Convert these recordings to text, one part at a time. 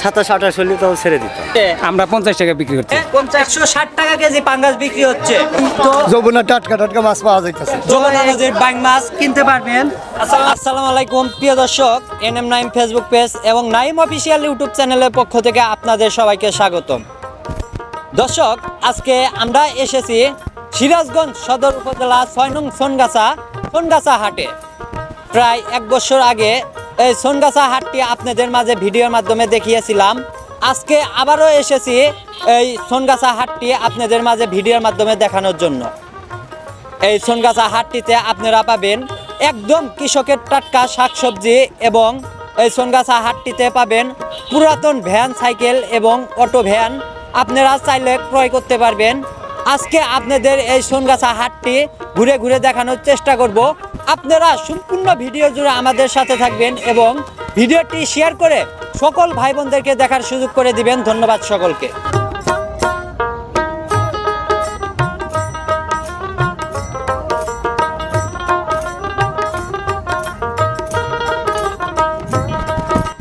সাতাশ আঠাশ হলে তো ছেড়ে দিতাম আমরা পঞ্চাশ টাকা বিক্রি করছি। একশো ষাট টাকা কেজি পাঙ্গাস বিক্রি হচ্ছে। তো যমুনা টাটকা টাটকা মাছ পাওয়া যাইতেছে। যমুনা নদীর বাইং মাছ কিনতে পারবেন। আসসালামু আলাইকুম প্রিয় দর্শক এনএম নাইম ফেসবুক পেজ এবং নাইম অফিসিয়াল ইউটিউব চ্যানেলের পক্ষ থেকে আপনাদের সবাইকে স্বাগতম। দর্শক আজকে আমরা এসেছি সিরাজগঞ্জ সদর উপজেলা ছয় নং সোনগাছা সোনগাছা হাটে। প্রায় এক বছর আগে এই সোনগাছা হাটটি আপনাদের মাঝে ভিডিওর মাধ্যমে দেখিয়েছিলাম। আজকে আবারও এসেছি এই সোনগাছা হাটটি আপনাদের মাঝে ভিডিওর মাধ্যমে দেখানোর জন্য। এই সোনগাছা হাটটিতে আপনারা পাবেন একদম কৃষকের টাটকা শাকসবজি এবং এই সোনগাছা হাটটিতে পাবেন পুরাতন ভ্যান সাইকেল এবং অটো ভ্যান। আপনারা চাইলে ক্রয় করতে পারবেন। আজকে আপনাদের এই সোনগাছা হাটটি ঘুরে ঘুরে দেখানোর চেষ্টা করব। আপনারা সম্পূর্ণ ভিডিও জুড়ে আমাদের সাথে থাকবেন এবং ভিডিওটি শেয়ার করে সকল ভাই বোনদেরকে দেখার সুযোগ করে দিবেন। ধন্যবাদ সকলকে।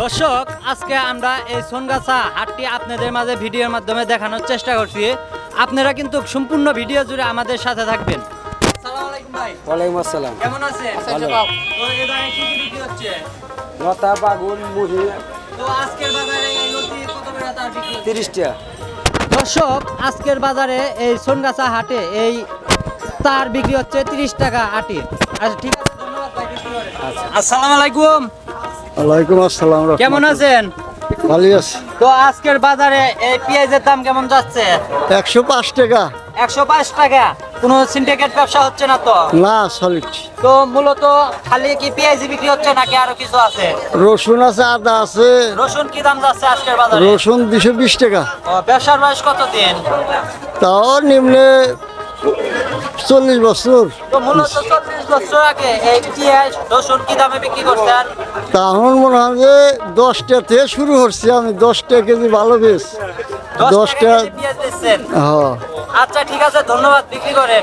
দর্শক, আজকে আমরা এই সোনগাছা হাটটি আপনাদের মাঝে ভিডিওর মাধ্যমে দেখানোর চেষ্টা করছি। আপনারা কিন্তু সম্পূর্ণ ভিডিও জুড়ে আমাদের সাথে থাকবেন। আসসালামু আলাইকুম ভাই। ওয়ালাইকুম আসসালাম। কেমন আছেন? ভালো। তো এ জায়গায় কি কি বিক্রি হচ্ছে? লতা বাগুন মুড়ি। তো আজকের বাজারে এই লতি কত করে তার বিক্রি হচ্ছে? তিরিশ টাকা দর্শক আজকের বাজারে এই সোনগাছা হাটে এই তার বিক্রি হচ্ছে তিরিশ টাকা আটি আচ্ছা ঠিক আছে ধন্যবাদ। আসসালামু আলাইকুম। ওয়ালাইকুম আসসালাম কেমন আছেন? ভালো আছে। তো আজকের বাজারে এই পেঁয়াজের দাম কেমন যাচ্ছে? একশো পাঁচ টাকা। একশো পাঁচ টাকা? কোনো সিন্ডিকেট ব্যবসা হচ্ছে না তো? না সলিড তো মূলত খালি কি পেঁয়াজি বিক্রি হচ্ছে নাকি আরও কিছু আছে? রসুন আছে আদা আছে। রসুন কি দাম যাচ্ছে আজকের বাজারে? রসুন দুশো বিশ টাকা। ও, ব্যবসার বয়স কত দিন তাও নিম্নে চল্লিশ বছর। তখন মনে হয় যে দশটা থেকে শুরু করছি আমি দশটা কেজি ভালো বেশ দশটা হ্যাঁ। আচ্ছা ঠিক আছে ধন্যবাদ বিক্রি করেন।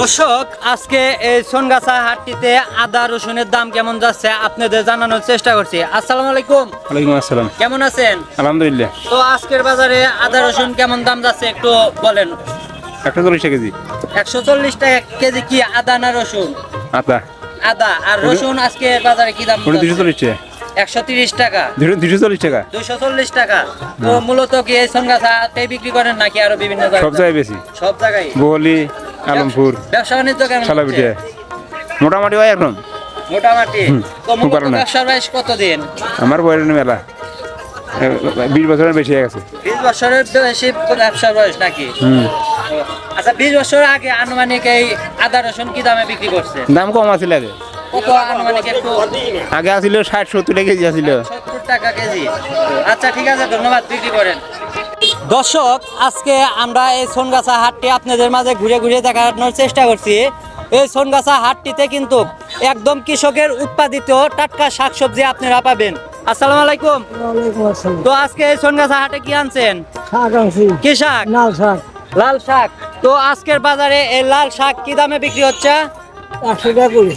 দর্শক আজকে এই সোনগাছা হাটটিতে আদা রসুনের দাম কেমন যাচ্ছে আপনাদের জানানোর চেষ্টা করছি। আসসালামু আলাইকুম। ওয়ালাইকুম আসসালাম। কেমন আছেন? আলহামদুলিল্লাহ। তো আজকের বাজারে আদা রসুন কেমন দাম যাচ্ছে একটু বলেন। একশো চল্লিশ টাকা কেজি। একশো চল্লিশ টাকা কেজি কি আদা না রসুন? আদা। আদা। আর রসুন আজকে বাজারে কি দাম দুশো চল্লিশ টাকা। একশো তিরিশ টাকা। দুশো- চল্লিশ টাকা। দুশো চল্লিশ টাকা। তো মূলত কি এই সোনগাছাতে বিক্রি করেন নাকি আরও বিভিন্ন সব জায়গায় জায়গায় বেশি। সব জায়গায়? বহলি আলমপুর। ব্যবসা বাণিজ্য কেমন হচ্ছে? মোটামুটি হয় এখন। মোটামুটি? তো। ব্যবসার বয়স কতদিন? আমার বয়স মেলা। বিশ বছরের বেশি হয়ে গেছে। বিশ বছরের বেশি ব্যবসার বয়স নাকি? হুম। আচ্ছা বিশ বছর আগে আনুমানিক এই আদা রসুন কি দামে বিক্রি করছে? দাম কম আছিল আগে। কত আনুমানিক একটু? আগে আসিল ষাট সত্তর টাকা কেজি আসিল সত্তর টাকা কেজি। আচ্ছা ঠিক আছে ধন্যবাদ বিক্রি করেন। দর্শক আজকে আমরা এই সোনগাছা হাটটি আপনাদের মাঝে ঘুরে ঘুরে দেখানোর চেষ্টা করছি। এই সোনগাছা হাটটিতে কিন্তু একদম কৃষকের উৎপাদিত টাটকা শাকসবজি আপনারা পাবেন। আসসালামু আলাইকুম। তো আজকে এই সোনগাছা হাটে কি আনছেন? শাক আনছি। কি শাক? লাল শাক। লাল শাক। তো আজকের বাজারে এই লাল শাক কি দামে বিক্রি হচ্ছে? একশো টাকা করে।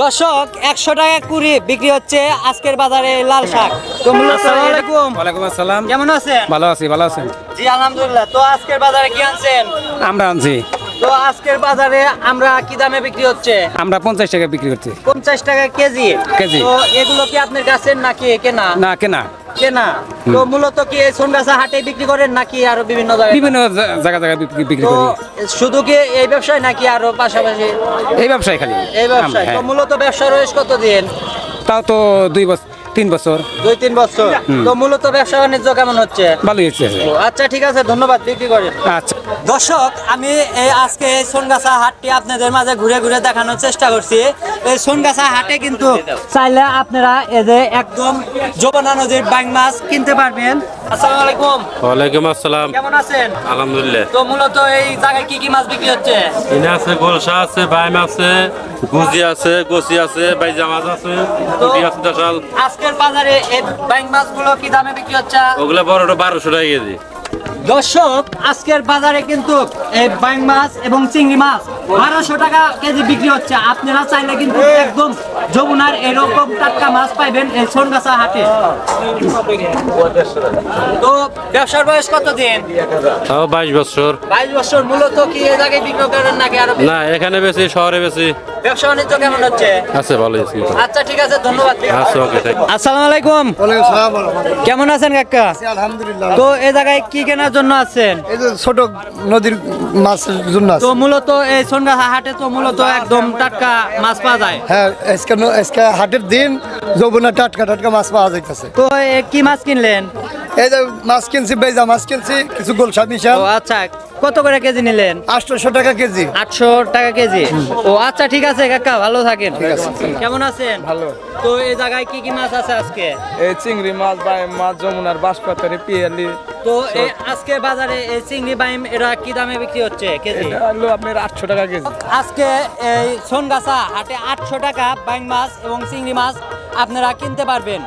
দর্শক একশো টাকা কুড়ি বিক্রি হচ্ছে আজকের বাজারে লাল শাক। তো মূলত ওয়ালাইকুম। আসসালাম। কেমন আছেন? ভালো আছি ভালো আছেন। জি আলহামদুলিল্লাহ। তো আজকের বাজারে কি আনছেন? আমরা আনছি। তো আজকের বাজারে আমরা কি দামে বিক্রি হচ্ছে? আমরা পঞ্চাশ টাকা বিক্রি করছি। পঞ্চাশ টাকা কেজি। কেজি। তো এগুলো কি আপনার গাছের নাকি কেনা? না কেনা। কেনা তো মূলত কি এই হাটে বিক্রি করেন নাকি আরও বিভিন্ন জায়গায়? বিভিন্ন জায়গা জায়গায় বিক্রি বিক্রি করি। শুধু কি এই ব্যবসায় নাকি আরও পাশাপাশি? এই ব্যবসায় খালি। এই ব্যবসায়। তো হ্যাঁ। মূলত ব্যবসা রয়েছে কতদিন তাও তো দুই বছর তিন বছর। দুই তিন বছর। তো মূলত ব্যবসা বাণিজ্য কেমন হচ্ছে? ভালোই হচ্ছে। আচ্ছা ঠিক আছে ধন্যবাদ বিক্রি করেন। আচ্ছা। দর্শক আমি এই আজকে এই সোনগাছা হাটটি আপনাদের মাঝে ঘুরে ঘুরে দেখানোর চেষ্টা করছি। এই সোনগাছা হাটে কিন্তু চাইলে আপনারা এই যে একদম যমুনা নদীর বাইং মাছ কিনতে পারবেন। আসসালামু আলাইকুম। ওয়ালাইকুম আসসালাম। কেমন আছেন? আলহামদুলিল্লাহ। তো মূলত এই জায়গায় কি কি মাছ বিক্রি হচ্ছে? এনে আছে গোলসা আছে বাইম আছে গুজি আছে গসি আছে বাইজা মাছ আছে আছে দেশাল। আজকের বাজারে এই বাইং মাছগুলো কি দামে বিক্রি হচ্ছে? ওগুলা বড়টা বারোশো টাকা কেজি। দর্শক আজকের বাজারে কিন্তু এই বাইং মাছ এবং চিংড়ি মাছ বারোশো টাকা কেজি বিক্রি হচ্ছে। আপনারা চাইলে কিন্তু একদম যমুনার এরকম টাটকা মাছ পাইবেন এই সোনগাছা হাটে। তো ব্যবসার বয়স কত দিন তাও বাইশ বছর। বাইশ বছর মূলত কি এ জায়গায় বিক্রি করেন নাকি আরও না এখানে বেশি শহরে বেশি। ব্যবসা বাণিজ্য কেমন হচ্ছে? আছে ভালো আছে। আচ্ছা ঠিক আছে ধন্যবাদ। আচ্ছা ওকে থ্যাংক আসসালামু আলাইকুম। কেমন আছেন কাকা? আলহামদুলিল্লাহ। তো এ জায়গায় কি কেনার জন্য আছেন এই যে ছোট নদীর মাছের জন্য আছে। তো মূলত এই সোনগাছা হাটে তো মূলত একদম টাটকা মাছ পাওয়া যায়। হ্যাঁ আজকে আজকে হাটের দিন যৌবনা টাটকা টাটকা মাছ পাওয়া যাইতেছে। তো কি মাছ কিনলেন? এই যে মাছ কিনছি বেজা মাছ কিনছি কিছু গোলসা মিশাল। ও আচ্ছা। কত করে কেজি নিলেন? আটশোশো টাকা কেজি। আটশো টাকা কেজি। ও আচ্ছা ঠিক আছে কাকা ভালো থাকেন। কেমন আছেন? ভালো। তো এই জায়গায় কি কি মাছ আছে আজকে? এই চিংড়ি মাছ বা মাছ যমুনার বাঁশপাতারে পিয়ালি। তো এই আজকে বাজারে এই চিংড়ি বাইম এরা কি দামে বিক্রি হচ্ছে কেজি? এটা হলো আপনার আটশো টাকা কেজি। আজকে এই সোনগাছা হাটে আটশো টাকা বাইং মাছ এবং চিংড়ি মাছ আপনারা কিনতে পারবেন।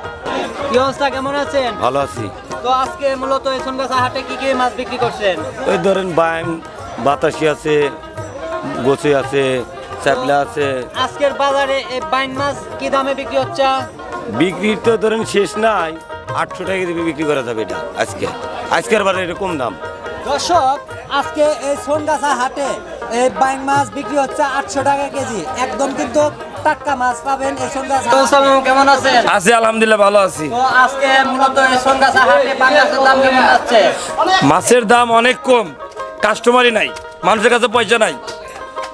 কি অবস্থা কেমন আছেন? ভালো আছি। তো আজকে মূলত এই সোনগাছা হাটে কি কি মাছ বিক্রি করছেন? ওই ধরেন বাইম বাতাসি আছে গোছে আছে চাপলা আছে। আজকের বাজারে এই বাইং মাছ কি দামে বিক্রি হচ্ছে? বিক্রি তো ধরেন শেষ নাই আটশো টাকা দিয়ে বিক্রি করা যাবে এটা আজকে। আজকের বারে এরকম দাম। দর্শক আজকে এই সোনগাছা হাটে এই বাইং মাছ বিক্রি হচ্ছে আটশো টাকা কেজি। একদম কিন্তু টাটকা মাছ পাবেন এই কেমন আছেন? আছি আলহামদুলিল্লাহ ভালো আছি। তো আজকে মূলত এই সোনগাছা হাটে বাংলাদেশের দাম কেমন যাচ্ছে? মাছের দাম অনেক কম কাস্টমারই নাই মানুষের কাছে পয়সা নাই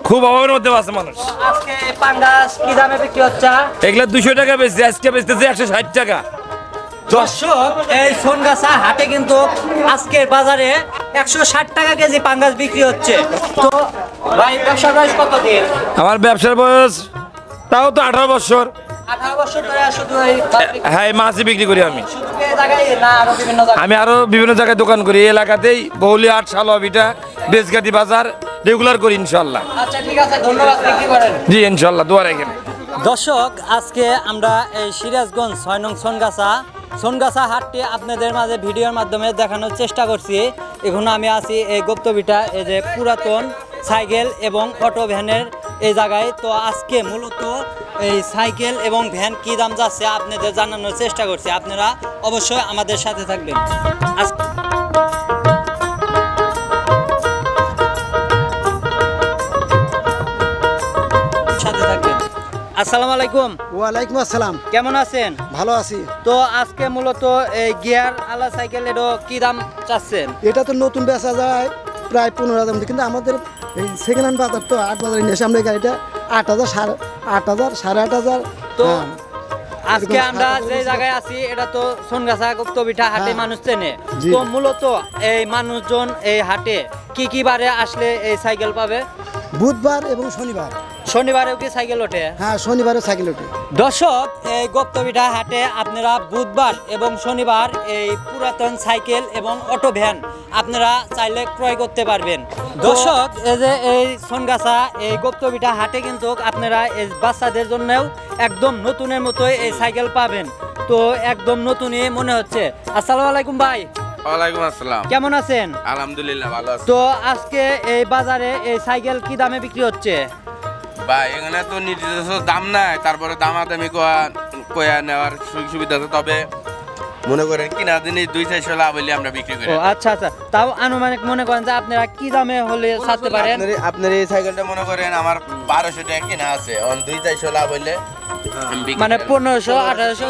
খুব অভাবের মধ্যে আছে মানুষ। আজকে পাঙ্গাস কি দামে বিক্রি হচ্ছে? এগুলা দুশো টাকা বেশি আজকে বেচতেছে একশো ষাট টাকা। দর্শক এই সোনগাছা হাটে কিন্তু আজকের বাজারে একশো ষাট টাকা কেজি পাঙ্গাস বিক্রি হচ্ছে। তো ভাই ব্যবসার বয়স কত দিন আমার ব্যবসার বয়স তাও তো আঠারো বছর। এই হ্যাঁ মাছই বিক্রি করি আমি। আমি আরও বিভিন্ন জায়গায় দোকান করি। এই এলাকাতেই বহুলি আট সালোয়াবিটা বেজগাতি বাজার রেগুলার করি ইনশাল্লাহ আচ্ছা জি ইনশাল্লাহ দোয়ার এখানে দর্শক আজকে আমরা এই সিরাজগঞ্জ ছয় নং সোনগাছা সোনগাছা হাটটি আপনাদের মাঝে ভিডিওর মাধ্যমে দেখানোর চেষ্টা করছি। এখন আমি আছি এই গুপ্তবিটা এই যে পুরাতন সাইকেল এবং অটো ভ্যানের এই জায়গায়। তো আজকে মূলত এই সাইকেল এবং ভ্যান কী দাম যাচ্ছে আপনাদের জানানোর চেষ্টা করছি। আপনারা অবশ্যই আমাদের সাথে থাকবেন। সাথে থাকবেন। আসসালামু আলাইকুম। ওয়ালাইকুম আসসালাম। কেমন আছেন? ভালো আছি। তো আজকে মূলত এই গিয়ার আলা সাইকেলেরও কি দাম চাচ্ছেন? এটা তো নতুন বেচা যায় প্রায় পনেরো হাজার কিন্তু আমাদের এই সেকেন্ড হ্যান্ড বাজার তো আট বাজারে নিয়ে আমরা এই গাড়িটা আট হাজার সাড়ে আট হাজার সাড়ে আট হাজার। তো হ্যাঁ। আজকে আমরা যে জায়গায় আছি এটা তো সোনগাছা গুপ্তবিঠা হাটে হ্যাঁ। মানুষ চেনে। তো মূলত এই মানুষজন এই হাটে কি কি বারে আসলে এই সাইকেল পাবে? বুধবার এবং শনিবার। শনিবারেও কি সাইকেল ওঠে? হ্যাঁ শনিবারে সাইকেল ওঠে। দর্শক এই হাটে আপনারা বুধবার এবং শনিবার এই পুরাতন সাইকেল এবং অটো ভ্যান আপনারা চাইলে ক্রয় করতে পারবেন। দর্শক এই যে এই সোনগাছা এই হাটে কিন্তু আপনারা এই বাচ্চাদের জন্যও একদম নতুনের মতোই এই সাইকেল পাবেন। তো একদম নতুনই মনে হচ্ছে। আসসালামু আলাইকুম ভাই। ওয়ালাইকুম আসসালাম। কেমন আছেন? আলহামদুলিল্লাহ ভালো আছি। তো আজকে এই বাজারে এই সাইকেল কি দামে বিক্রি হচ্ছে? ভাই এখানে তো নির্দিষ্ট দাম নাই তারপরে দামাদামি কয়া কয়া নেওয়ার সুযোগ সুবিধা আছে। তবে মনে করেন কিনা জিনিস দুই চারশো লাভ হইলে আমরা বিক্রি করি ও আচ্ছা আচ্ছা। তাও আনুমানিক মনে করেন যে আপনারা কি দামে হলে ছাড়তে পারেন? আপনার- এই সাইকেলটা মনে করেন আমার বারোশো টাকা কিনা আছে। অন দুই চারশো লাভ হইলে মানে। পনেরোশো আঠারোশো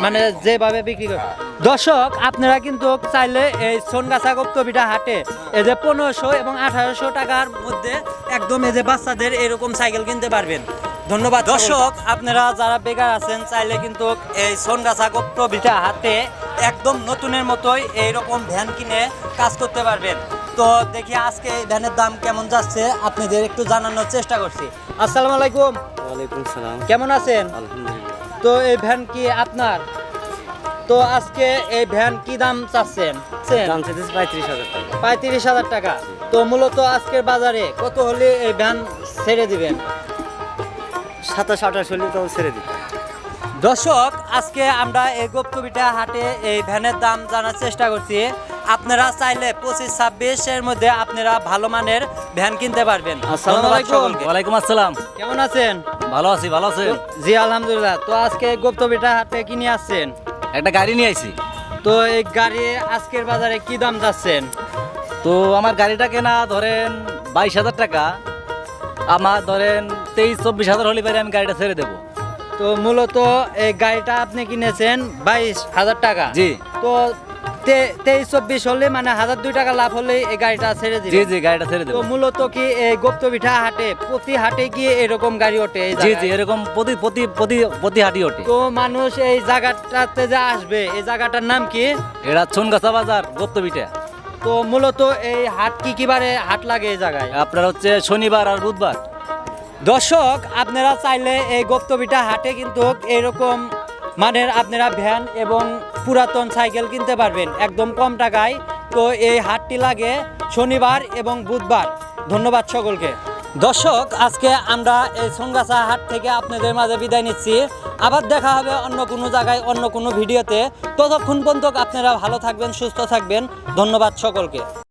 মানে যেভাবে বিক্রি করে। দর্শক আপনারা কিন্তু চাইলে এই সোনগাছা গুপ্তবিটা হাটে। এই যে পনেরোশো এবং আঠারোশো টাকার মধ্যে একদম এই যে বাচ্চাদের এরকম সাইকেল কিনতে পারবেন। ধন্যবাদ। দর্শক আপনারা যারা বেকার আছেন চাইলে কিন্তু এই সোনগাছা গুপ্তবিটা হাটে একদম নতুনের মতোই এইরকম ভ্যান কিনে কাজ করতে পারবেন। তো দেখি আজকে এই ভ্যানের দাম কেমন যাচ্ছে আপনাদের একটু জানানোর চেষ্টা করছি। আসসালামু আলাইকুম। ওয়ালাইকুম সালাম। কেমন আছেন? আলহামদুলিল্লাহ। তো এই ভ্যান কি আপনার? তো আজকে এই ভ্যান কি দাম চাচ্ছেন? দাম চাইতেছে পঁয়ত্রিশ হাজার টাকা। পঁয়ত্রিশ হাজার টাকা। তো মূলত আজকের বাজারে কত হলে এই ভ্যান ছেড়ে দিবেন? সাতাশ আঠাশ হলে তো ছেড়ে দিতে দর্শক আজকে আমরা এই গুপ্তবিটা হাটে এই ভ্যানের দাম জানার চেষ্টা করছি। আপনারা চাইলে পঁচিশ ছাব্বিশ এর মধ্যে আপনারা ভালো মানের ভ্যান কিনতে পারবেন। আসসালামু আলাইকুম। ওয়ালাইকুম আসসালাম। কেমন আছেন? ভালো আছি ভালো আছেন জি আলহামদুলিল্লাহ। তো আজকে গুপ্তবিটা হাটে কিনে আসছেন? একটা গাড়ি নিয়ে আইছি। তো এই গাড়ি আজকের বাজারে কি দাম যাচ্ছেন? তো আমার গাড়িটা কেনা ধরেন বাইশ হাজার টাকা। আমার ধরেন তেইশ চব্বিশ হাজার হলে পারে আমি গাড়িটা ছেড়ে দেবো। তো মূলত এই গাড়িটা আপনি কিনেছেন বাইশ হাজার টাকা। জি। তো তে- তেইশ চব্বিশ হলে মানে হাজার দুই টাকা লাভ হলে এই গাড়িটা ছেড়ে জি জি গাড়িটা ছেড়ে তো মূলত কি এই গুপ্তবিঠা হাটে প্রতি হাটে কি এরকম গাড়ি ওঠে জি জি এরকম প্রতি প্রতি প্রতি প্রতি হাঁটি ওঠে। তো মানুষ এই জায়গাটাতে যে আসবে এই জায়গাটার নাম কি? এটা ছনগাছা বাজার গুপ্তবিটা তো মূলত এই হাট কি কি বারে হাট লাগে এই জায়গায়? আপনার হচ্ছে শনিবার আর বুধবার। দর্শক আপনারা চাইলে এই গুপ্তবিটা হাটে কিন্তু এরকম মানের আপনারা ভ্যান এবং পুরাতন সাইকেল কিনতে পারবেন, একদম কম টাকায়। তো এই হাটটি লাগে শনিবার এবং বুধবার। ধন্যবাদ সকলকে। দর্শক, আজকে আমরা এই সঙ্গাসা হাট থেকে আপনাদের মাঝে বিদায় নিচ্ছি। আবার দেখা হবে অন্য কোনো জায়গায়, অন্য কোনো ভিডিওতে। ততক্ষণ পর্যন্ত আপনারা ভালো থাকবেন, সুস্থ থাকবেন। ধন্যবাদ সকলকে।